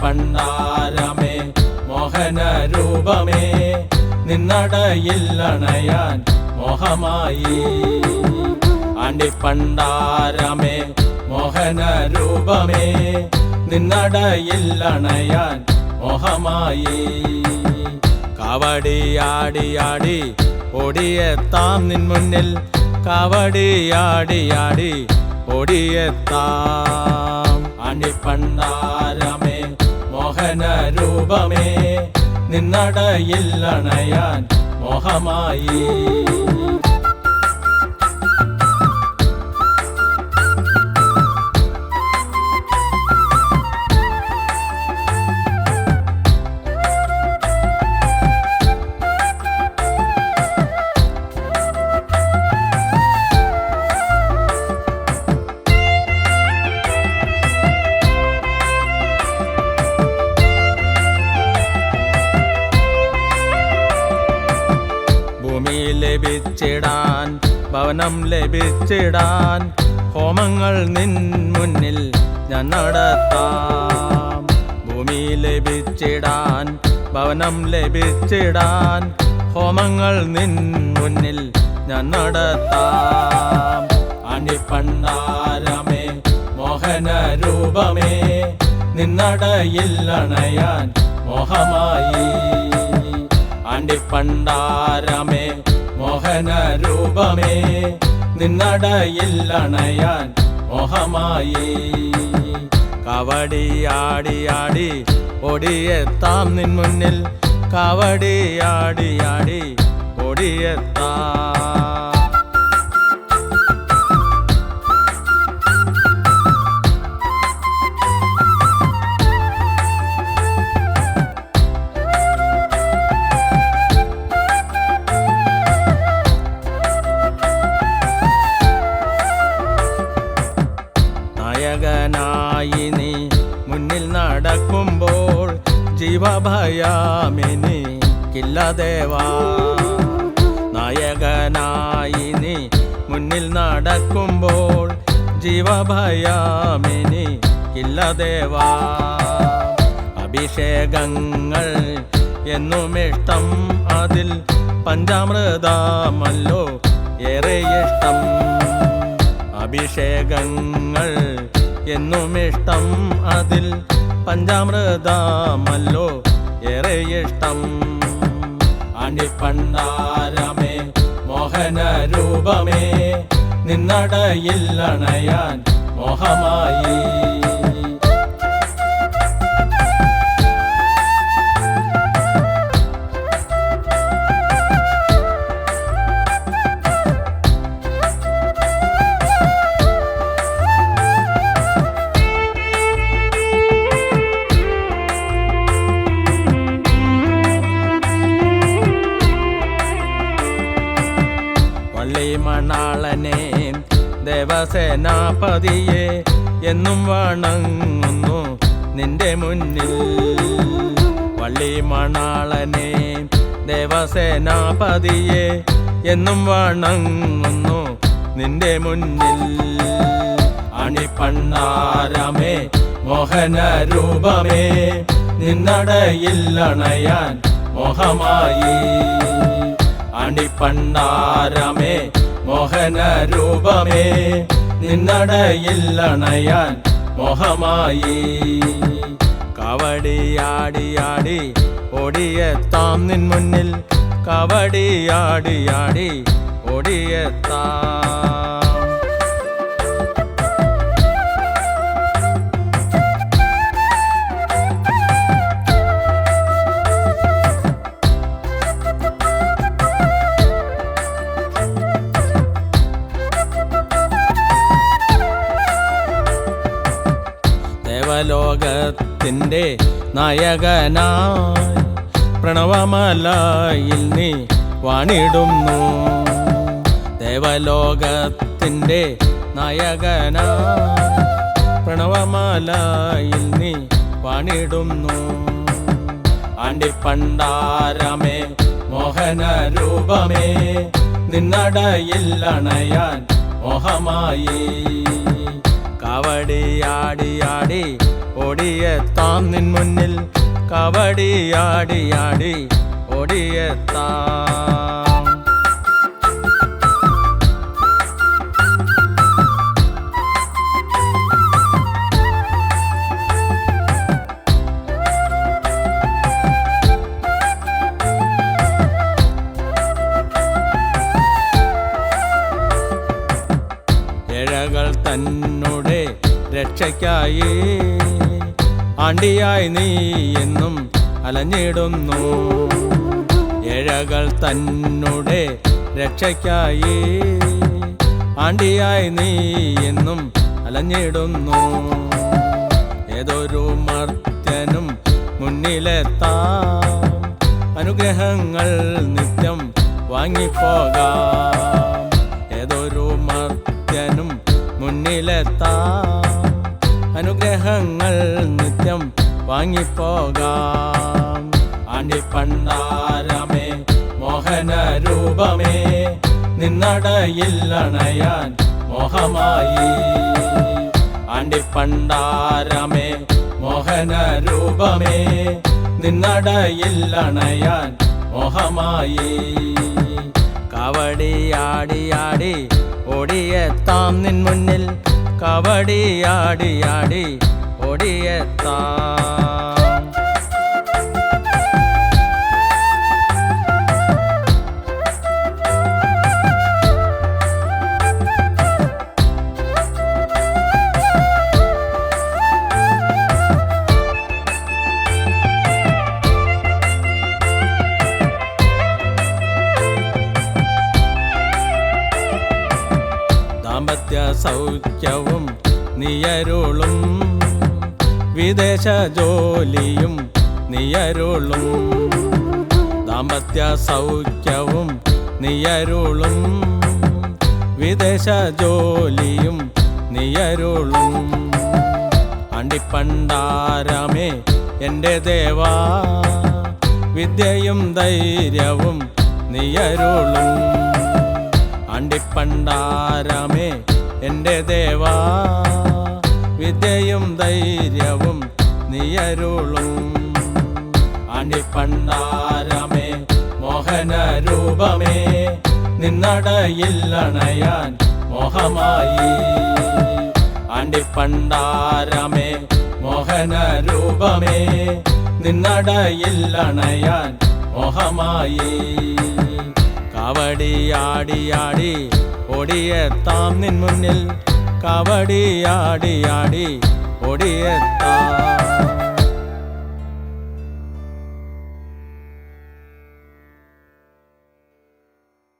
അണിപ്പണ്ടാരമേ മോഹന രൂപമേ നിന്നടയില്ലണയാൻ മോഹമായി. അണിപ്പണ്ടാരമേ മോഹന രൂപമേ നിന്നടയില്ലണയാൻ മോഹമായി. കവടിയാടിയാടി ഓടിയെത്താം നിൻ മുന്നിൽ. കവടിയാടിയാടി ഓടിയെത്താം. അണിപ്പണ്ടാരമേ മോഹന രൂപമേ നിന്നടയിൽ അണയാൻ മോഹമായി. ലഭിച്ചിടാൻ ഭവനം ലഭിച്ചിടാൻ ഹോമങ്ങൾ നിൻ മുന്നിൽ ഞാൻ നടത്താം. ഭൂമി ലഭിച്ചിടാൻ ഭവനം ലഭിച്ചിടാൻ ഹോമങ്ങൾ നിൻ മുന്നിൽ ഞാൻ നടത്താം. അണിപ്പണ്ടാരമേ മോഹന രൂപമേ നിന്നടയിൽ അണയാൻ മോഹമായി. അണ്ടിപ്പണ്ടാരമേ മോഹന രൂപമേ നിന്നടയിൽ അണയാൻ മോഹമായി ആടി ഓടിയെത്താം നിൻ മുന്നിൽ. കവടി ആടി ആടി ഓടിയെത്താം. ജീവഭയാമിനി കില്ലദേവാ നായകനായി നീ മുന്നിൽ നടക്കുമ്പോൾ ജീവഭയാമിനി കില്ലദേവാ അഭിഷേകങ്ങൾ എന്നും ഇഷ്ടം അതിൽ പഞ്ചാമൃതമല്ലോ ഏറെ ഇഷ്ടം. അഭിഷേകങ്ങൾ എന്നും ഇഷ്ടം അതിൽ പഞ്ചാമൃതമല്ലോ ഏറെ ഇഷ്ടം. അണിപ്പണ്ടാരമേ മോഹന രൂപമേ നിന്നടയിൽ അണയാൻ മോഹമായി. മണാളനെ ദേവസേനാപതിയെ എന്നും വണങ്ങുന്നു നിന്റെ മുന്നിൽ. വള്ളി മണാളനെ ദേവസേനാപതിയെ എന്നും വണങ്ങുന്നു നിന്റെ മുന്നിൽ. അണിപ്പണ്ണാരമേ മോഹന രൂപമേ നിന്നടയിൽ അണയാൻ മോഹമായി. അണിപ്പണ്ണാരമേ മോഹന രൂപമേ നിന്നടയില്ലണയാൻ മോഹമായി. കവടിയാടിയാടി ഓടിയെത്താം നിൻ മുന്നിൽ. കവടിയാടിയാടി ഓടിയെത്താം ദേവലോകത്തിന്റെ നായകനായി പ്രണവമലയിൽ നീ വാണിടുന്നു. ദേവലോകത്തിന്റെ നായകനായി പ്രണവമലയിൽ നീ വാണിടുന്നു. ആണ്ടിപ്പണ്ടാരമേ മോഹന രൂപമേ നിന്നടയിൽ അണയാൻ ആടി ആടി ഓടിയെത്താം നിൻ മുന്നിൽ. കവടി ആടി കബഡിയാടിയാടി ഓടിയെത്താം. രക്ഷയ്ക്കായി ആണ്ടിയായി നീ എന്നും അലഞ്ഞിടുന്നു. ഏഴകൾ തന്നോടെ രക്ഷയ്ക്കായി. ആണ്ടിയായി നീ എന്നും അലഞ്ഞിടുന്നു. ഏതൊരു മർത്യനും മുന്നിലെത്താ. അനുഗ്രഹങ്ങൾ നിത്യം വാങ്ങിപ്പോകാം. ഏതൊരു മർത്യനും മുന്നിലെത്താം. അനുഗ്രഹങ്ങൾ നിത്യം വാങ്ങിപ്പോകാം. അണിപ്പണ്ണാരമേ മോഹന രൂപമേ നിന്നടയിൽ അണയാൻ മോഹമായി. ആണ്ടിപ്പണ്ടാരമേ മോഹന രൂപമേ നിന്നടയിൽ അണയാൻ മോഹമായി. കവടിയാടിയാടി ഓടിയെത്താം നിൻ മുന്നിൽ. കവടിയാടിയാടി ഓടിയെത്താം ദാമ്പത്യ സൗഖ്യവും നിയരുളും. വിദേശ ജോലിയും നിയരുളും. ദാമ്പത്യ സൗഖ്യവും നിയരുളും. വിദേശ ജോലിയും നിയരുളും. അണ്ടിപ്പണ്ടാരമേ എന്റെ ദേവാ. വിദ്യയും ധൈര്യവും നിയരുളും. അണ്ടിപ്പണ്ടാരമേ എന്റെ ദേവാ വിദ്യയും ധൈര്യവും നിയരുളും. അണിപ്പണ്ണാരമേ മോഹന രൂപമേ നിന്നടയില്ലണയാൻ മോഹമായി. ആണ്ടിപ്പണ്ടാരമേ മോഹന രൂപമേ നിന്നടയില്ലണയാൻ മോഹമായി. കവടിയാടിയാടി ഓടിയെത്താം നിൻ മുന്നിൽ. കവടിയാടിയാടി ഓടിയെത്താം.